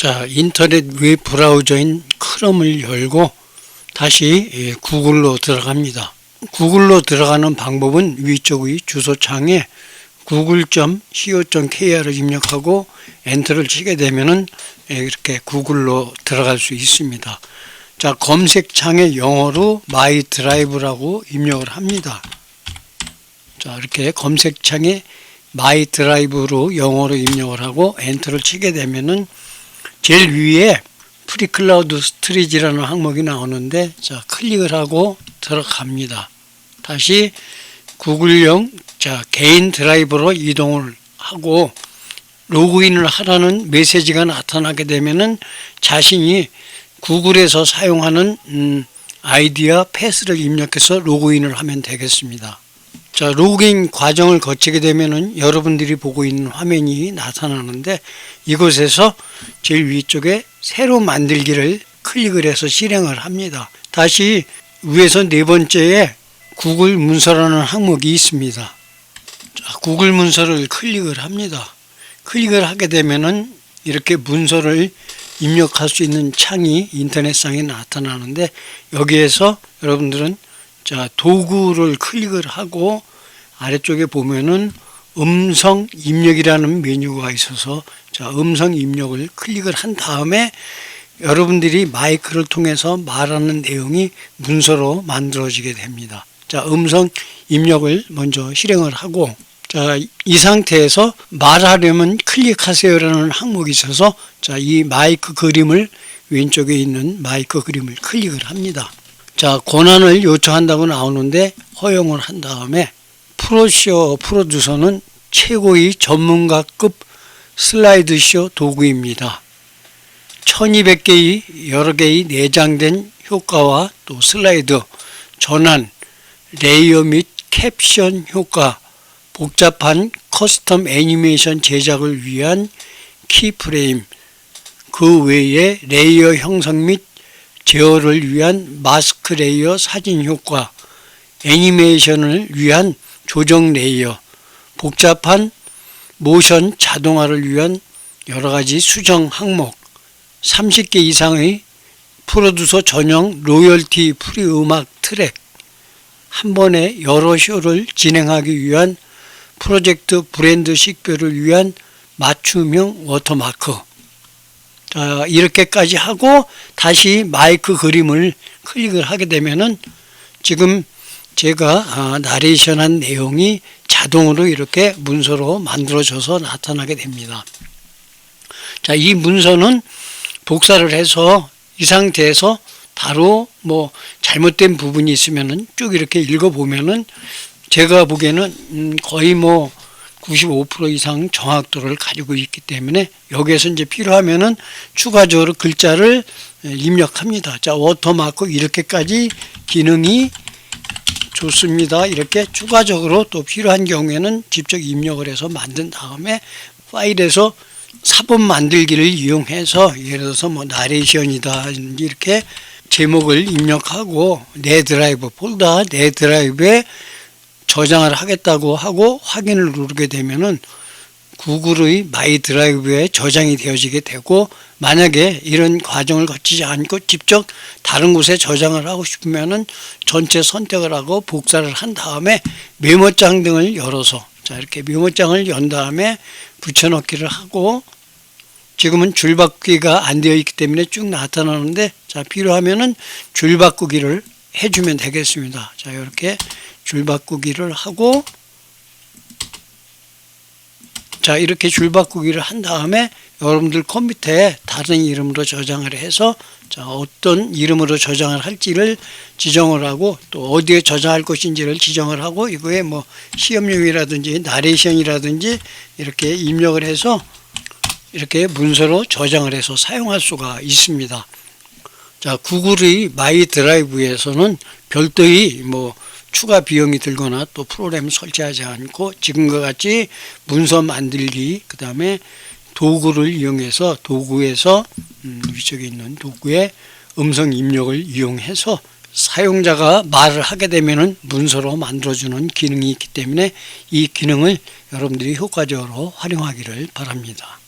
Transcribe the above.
자, 인터넷 웹 브라우저인 크롬을 열고 다시 예, 구글로 들어갑니다. 구글로 들어가는 방법은 위쪽의 주소창에 google.co.kr을 입력하고 엔터를 치게 되면은 예, 이렇게 구글로 들어갈 수 있습니다. 자, 검색창에 영어로 마이 드라이브라고 입력을 합니다. 자, 이렇게 검색창에 마이 드라이브로 영어로 입력을 하고 엔터를 치게 되면은 제일 위에 프리클라우드 스토리지라는 항목이 나오는데 자 클릭을 하고 들어갑니다. 다시 구글용 자 개인 드라이브로 이동을 하고 로그인을 하라는 메시지가 나타나게 되면은 자신이 구글에서 사용하는 음, 아이디와 패스를 입력해서 로그인을 하면 되겠습니다. 자, 로그인 과정을 거치게 되면은 여러분들이 보고 있는 화면이 나타나는데 이곳에서 제일 위쪽에 새로 만들기를 클릭을 해서 실행을 합니다. 다시 위에서 네 번째에 구글 문서라는 항목이 있습니다. 자, 구글 문서를 클릭을 합니다. 클릭을 하게 되면은 이렇게 문서를 입력할 수 있는 창이 인터넷상에 나타나는데 여기에서 여러분들은 자 도구를 클릭을 하고 아래쪽에 보면은 음성 입력이라는 메뉴가 있어서 자 음성 입력을 클릭을 한 다음에 여러분들이 마이크를 통해서 말하는 내용이 문서로 만들어지게 됩니다. 자 음성 입력을 먼저 실행을 하고 자, 이 상태에서 말하려면 클릭하세요라는 항목이 있어서 자, 이 마이크 그림을 왼쪽에 있는 마이크 그림을 클릭을 합니다. 자, 권한을 요청한다고 나오는데 허용을 한 다음에 프로쇼 프로듀서는 최고의 전문가급 슬라이드쇼 도구입니다. 1200개의 여러 개의 내장된 효과와 또 슬라이드, 전환, 레이어 및 캡션 효과, 복잡한 커스텀 애니메이션 제작을 위한 키프레임, 그 외에 레이어 형성 및 제어를 위한 마스크 레이어 사진 효과, 애니메이션을 위한 조정 레이어, 복잡한 모션 자동화를 위한 여러 가지 수정 항목, 30개 이상의 프로듀서 전용 로열티 프리 음악 트랙, 한 번에 여러 쇼를 진행하기 위한 프로젝트 브랜드 식별을 위한 맞춤형 워터마크. 자, 이렇게까지 하고 다시 마이크 그림을 클릭을 하게 되면은 지금 제가 아, 나레이션한 내용이 자동으로 이렇게 문서로 만들어져서 나타나게 됩니다. 자, 이 문서는 복사를 해서 이 상태에서 바로 뭐 잘못된 부분이 있으면은 쭉 이렇게 읽어보면은 제가 보기에는 음, 거의 뭐 95% 이상 정확도를 가지고 있기 때문에 여기에서 이제 필요하면은 추가적으로 글자를 입력합니다. 자, 워터마크 이렇게까지 기능이 좋습니다. 이렇게 추가적으로 또 필요한 경우에는 직접 입력을 해서 만든 다음에 파일에서 사본 만들기를 이용해서 예를 들어서 뭐 나레이션이다 이렇게 제목을 입력하고 내 드라이브 폴더 내 드라이브에 저장을 하겠다고 하고 확인을 누르게 되면은 구글의 마이 드라이브에 저장이 되어지게 되고 만약에 이런 과정을 거치지 않고 직접 다른 곳에 저장을 하고 싶으면은 전체 선택을 하고 복사를 한 다음에 메모장 등을 열어서 자 이렇게 메모장을 연 다음에 붙여넣기를 하고 지금은 줄바꾸기가 안 되어 있기 때문에 쭉 나타나는데 자 필요하면은 줄바꾸기를 해주면 되겠습니다. 자 이렇게 줄바꾸기를 하고 자 이렇게 줄바꾸기를 한 다음에 여러분들 컴퓨터에 다른 이름으로 저장을 해서 자 어떤 이름으로 저장을 할지를 지정을 하고 또 어디에 저장할 것인지를 지정을 하고 이거에 뭐 시험용이라든지 나레이션이라든지 이렇게 입력을 해서 이렇게 문서로 저장을 해서 사용할 수가 있습니다. 자 구글의 마이 드라이브에서는 별도의 뭐 추가 비용이 들거나 또 프로그램 설치하지 않고 지금과 같이 문서 만들기 그 다음에 도구를 이용해서 도구에서 음, 위쪽에 있는 도구의 음성 입력을 이용해서 사용자가 말을 하게 되면은 문서로 만들어주는 기능이 있기 때문에 이 기능을 여러분들이 효과적으로 활용하기를 바랍니다.